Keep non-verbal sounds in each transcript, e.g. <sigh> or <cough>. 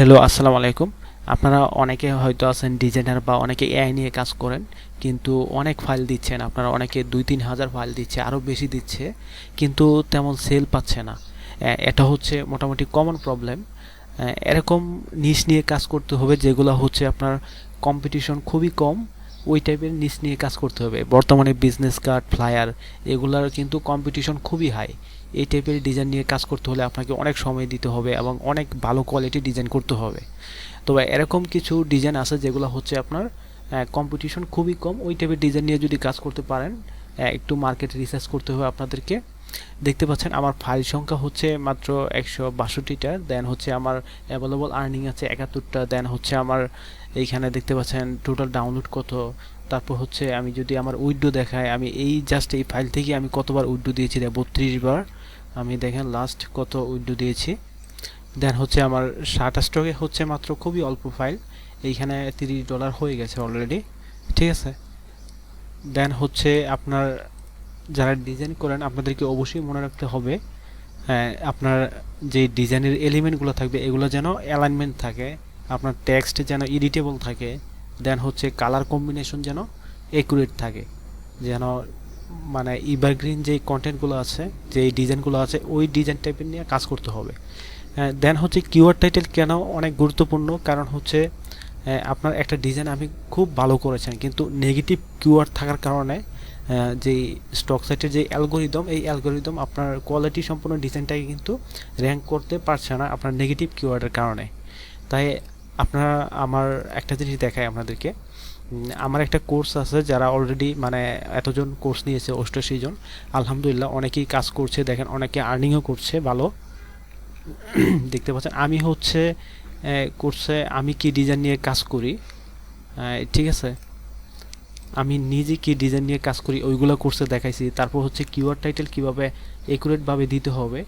Hello আসসালামু আলাইকুম। আপনারা অনেকে হয়তো আছেন ডিজাইনার বা অনেকে এআই নিয়ে কাজ করেন, কিন্তু অনেক ফাইল দিচ্ছেন আপনারা, অনেকে দুই তিন হাজার ফাইল দিচ্ছে আরও বেশি দিচ্ছে, কিন্তু তেমন সেল পাচ্ছে না। এটা হচ্ছে মোটামুটি কমন প্রবলেম এরকম নিশ নিয়ে কাজ করতে হবে যেগুলো হচ্ছে আপনার কম্পিটিশন খুবই কম ওই টাইপের নিচ নিয়ে কাজ করতে হবে। বর্তমানে বিজনেস কার্ড ফ্লায়ার এগুলার কিন্তু কম্পিটিশন খুবই হাই এই টাইপের ডিজাইন নিয়ে কাজ করতে হলে আপনাকে অনেক সময় দিতে হবে এবং অনেক ভালো কোয়ালিটির ডিজাইন করতে হবে। তবে এরকম কিছু ডিজাইন আছে যেগুলো হচ্ছে আপনার কম্পিটিশন খুবই কম। ওই টাইপের ডিজাইন নিয়ে যদি কাজ করতে পারেন একটু মার্কেট রিসার্চ করতে হবে আপনাদেরকে। দেখতে পাচ্ছেন আমার ফাইল সংখ্যা হচ্ছে মাত্র একশো বাষট্টিটা দেন হচ্ছে আমার অ্যাভেলেবল আর্নিং আছে একাত্তরটা দেন হচ্ছে আমার এইখানে দেখতে পাচ্ছেন টোটাল ডাউনলোড কত, তারপর হচ্ছে আমি যদি আমার উইডো দেখাই, আমি এই জাস্ট এই ফাইল থেকে আমি কতবার উইডো দিয়েছি বত্রিশ বার আমি দেখেন লাস্ট কত উইডো দিয়েছি দেন হচ্ছে আমার শার্ট স্টকে হচ্ছে মাত্র খুবই অল্প ফাইল, এইখানে তিরিশ ডলার হয়ে গেছে অলরেডি ঠিক আছে দেন হচ্ছে আপনার যারা ডিজাইন করেন আপনাদেরকে অবশ্যই মনে রাখতে হবে হ্যাঁ, আপনার যে ডিজাইনের এলিমেন্টগুলো থাকবে এগুলো যেন অ্যালাইনমেন্ট থাকে আপনার টেক্সট যেন এডিটেবল থাকে দেন হচ্ছে কালার কম্বিনেশন যেন একুরেট থাকে যেন মানে ইভারগ্রিন যে কন্টেন্টগুলো আছে যে ডিজাইনগুলো আছে ওই ডিজাইন টাইপের নিয়ে কাজ করতে হবে। দেন হচ্ছে কিওয়ার্ড টাইটেল কেন অনেক গুরুত্বপূর্ণ কারণ হচ্ছে আহ, আপনার একটা ডিজাইন আপনি খুব ভালো করেছেন কিন্তু নেগেটিভ কিওয়ার্ড থাকার কারণে আহ, যে স্টক সাইটের যে অ্যালগোরিদম এই অ্যালগোরিদম আপনার কোয়ালিটি সম্পূর্ণ ডিজাইনটাকে কিন্তু র্যাঙ্ক করতে পারছে না আপনার নেগেটিভ কিওয়ার্ডের কারণে। তাই আপনারা আমার একটা জিনিস দেখায় আপনাদেরকে। আমার একটা কোর্স আছে যারা অলরেডি মানে এতজন কোর্স নিয়েছে অষ্টাশি জন। আলহামদুলিল্লাহ অনেকেই কাজ করছে দেখেন অনেকে আর্নিংও করছে ভালো। <clears throat> দেখতে পাচ্ছেন আমি হচ্ছে কোর্সে আমি কি ডিজাইন নিয়ে কাজ করি? ঠিক আছে? আমি নিজে কি ডিজাইন নিয়ে কাজ করি, ওইগুলো কোর্সে দেখাইছি। তারপর হচ্ছে কিওয়ার্ড টাইটেল কীভাবে একুরেটভাবে দিতে হবে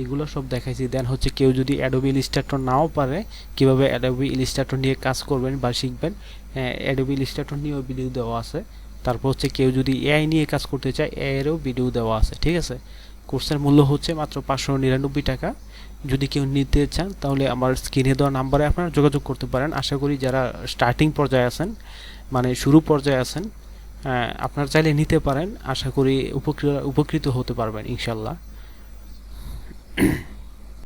এইগুলো সব দেখাইছি। দেন হচ্ছে কেউ যদি অ্যাডোবি ইলিস্ট্রেটর নাও পারে, কীভাবে অ্যাডোবি ইলিস্ট্রেটর নিয়ে কাজ করবেন বা শিখবেন অ্যাডোবি ইলিস্ট্রেটর নিয়েও ভিডিও দেওয়া আছে। তারপর হচ্ছে কেউ যদি এআই নিয়ে কাজ করতে চায় এআইয়েরও ভিডিও দেওয়া আছে, ঠিক আছে? কোর্সের মূল্য হচ্ছে মাত্র পাঁচশো নিরানব্বই টাকা। যদি কেউ নিতে চান, তাহলে আমার স্ক্রিনে দেওয়া নাম্বারে আপনারা যোগাযোগ করতে পারেন। আশা করি যারা স্টার্টিং পর্যায়ে আছেন মানে শুরু পর্যায়ে আছেন আপনার আপনারা চাইলে নিতে পারেন। আশা করি উপকৃত উপকৃত হতে পারবেন ইনশাল্লাহ